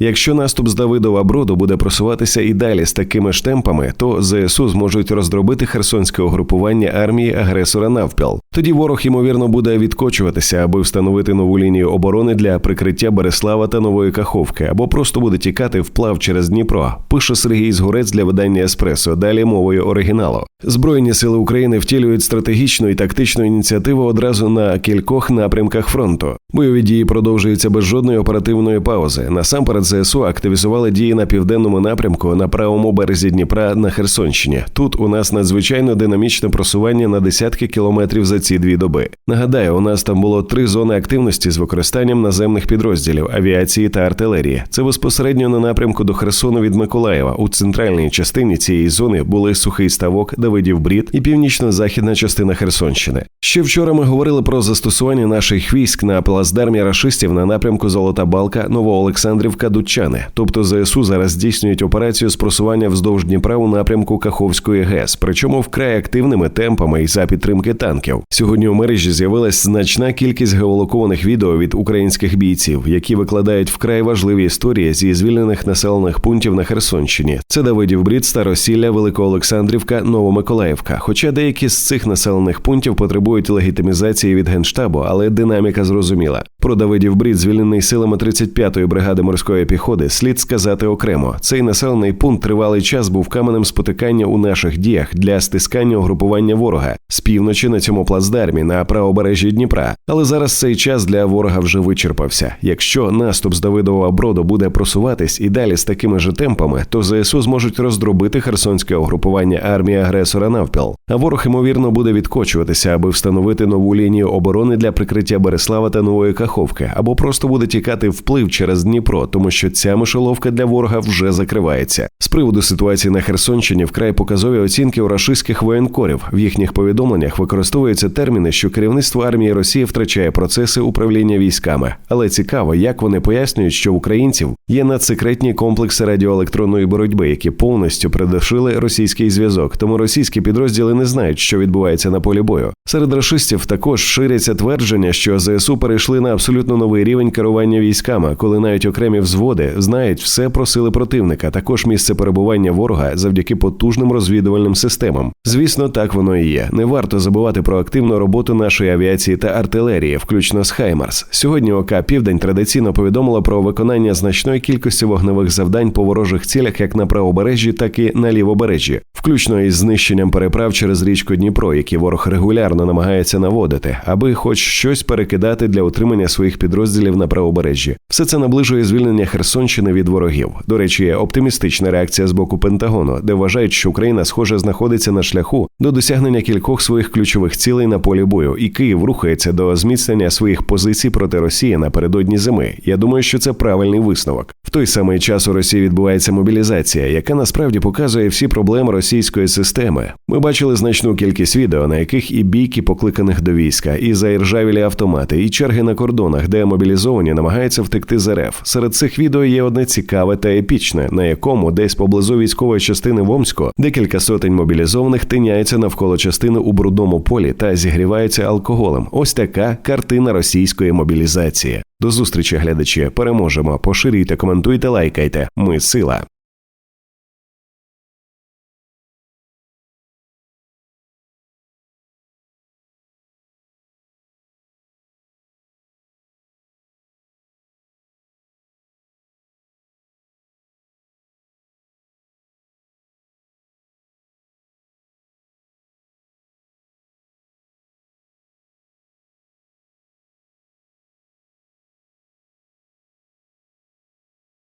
Якщо наступ з Давидова Броду буде просуватися і далі з такими ж темпами, то ЗСУ зможуть роздробити херсонське угрупування армії агресора навпіл. Тоді ворог ймовірно буде відкочуватися, аби встановити нову лінію оборони для прикриття Береслава та Нової Каховки, або просто буде тікати вплав через Дніпро. Пише Сергій Згурець для видання Еспресо. Далі мовою оригіналу. Збройні сили України втілюють стратегічну і тактичну ініціативу одразу на кількох напрямках фронту. Бойові дії продовжуються без жодної оперативної паузи. Насамперед, ЗСУ активізували дії на південному напрямку на правому березі Дніпра на Херсонщині. Тут у нас надзвичайно динамічне просування на десятки кілометрів за ці дві доби. Нагадаю, у нас там було три зони активності з використанням наземних підрозділів авіації та артилерії. Це безпосередньо на напрямку до Херсону від Миколаєва. У центральній частині цієї зони були сухий ставок, Давидів Брід і північно-західна частина Херсонщини. Ще вчора ми говорили про застосування наших військ на плацдармі рашистів на напрямку Золота Балка, Новоолександрівка, Дудчани. Тобто ЗСУ зараз здійснюють операцію з просування вздовж Дніпра у напрямку Каховської ГЕС, причому вкрай активними темпами і за підтримки танків. Сьогодні у мережі з'явилась значна кількість геолокованих відео від українських бійців, які викладають вкрай важливі історії зі звільнених населених пунктів на Херсонщині. Це Давидів Брід, Старосілля, Великоолександрівка, Новомиколаївка. Хоча деякі з цих населених пунктів потребують легітимізації від генштабу, але динаміка зрозуміла. Про Давидів Брід, звільнений силами 35-ї бригади морської піхоти, слід сказати окремо. Цей населений пункт тривалий час був каменем спотикання у наших діях для стискання угрупування ворога з півночі на цьому плацдармі на правобережжі Дніпра. Але зараз цей час для ворога вже вичерпався. Якщо наступ з Давидового броду буде просуватись і далі з такими ж темпами, то ЗСУ зможуть роздробити херсонське угрупування армії агресора навпіл. А ворог ймовірно буде відкочуватися, аби встановити нову лінію оборони для прикриття Береслава та нової Каховки, або просто буде тікати вплив через Дніпро, тому що ця мишоловка для ворога вже закривається. З приводу ситуації на Херсонщині вкрай показові оцінки у рашистських воєнкорів. В їхніх повідомленнях використовуються терміни, що керівництво армії Росії втрачає процеси управління військами. Але цікаво, як вони пояснюють, що українців є надсекретні комплекси радіоелектронної боротьби, які повністю придушили російський зв'язок. Тому російські підрозділи не знають, що відбувається на полі бою. Серед рашистів також ширяться твердження, що ЗСУ перейшли на абсолютно новий рівень керування військами, коли навіть окремі взводи знають все про сили противника, також місце перебування ворога завдяки потужним розвідувальним системам. Звісно, так воно і є. Не варто забувати про активну роботу нашої авіації та артилерії, включно з Хаймарс. Сьогодні ОК Південь традиційно повідомило про виконання значної кількості вогневих завдань по ворожих цілях як на правобережжі, так і на лівобережжі, включно із знищенням переправ через річку Дніпро, які ворог регулярно намагається наводити, аби хоч щось перекидати для утримання своїх підрозділів на правобережжі. Все це наближує звільнення Херсонщини від ворогів. До речі, оптимістична реакція з боку Пентагону, де вважають, що Україна схоже знаходиться на шляху до досягнення кількох своїх ключових цілей на полі бою, і Київ рухається до зміцнення своїх позицій проти Росії напередодні зими. Я думаю, що це правильний висновок. В той самий час у Росії відбувається мобілізація, яка насправді показує всі проблеми російської системи. Ми бачили значну кількість відео, на яких і бійки покликаних до війська, і заіржавілі автомати, і черги на кордонах, де мобілізовані намагаються втекти з РФ. Серед цих відео є одне цікаве та епічне, на якому десь поблизу військової частини в Омську декілька сотень мобілізованих тиняються навколо частини у брудному полі та зігріваються алкоголем. Ось така картина російської мобілізації. До зустрічі, глядачі. Переможемо. Поширюйте, коментуйте, лайкайте. Ми сила.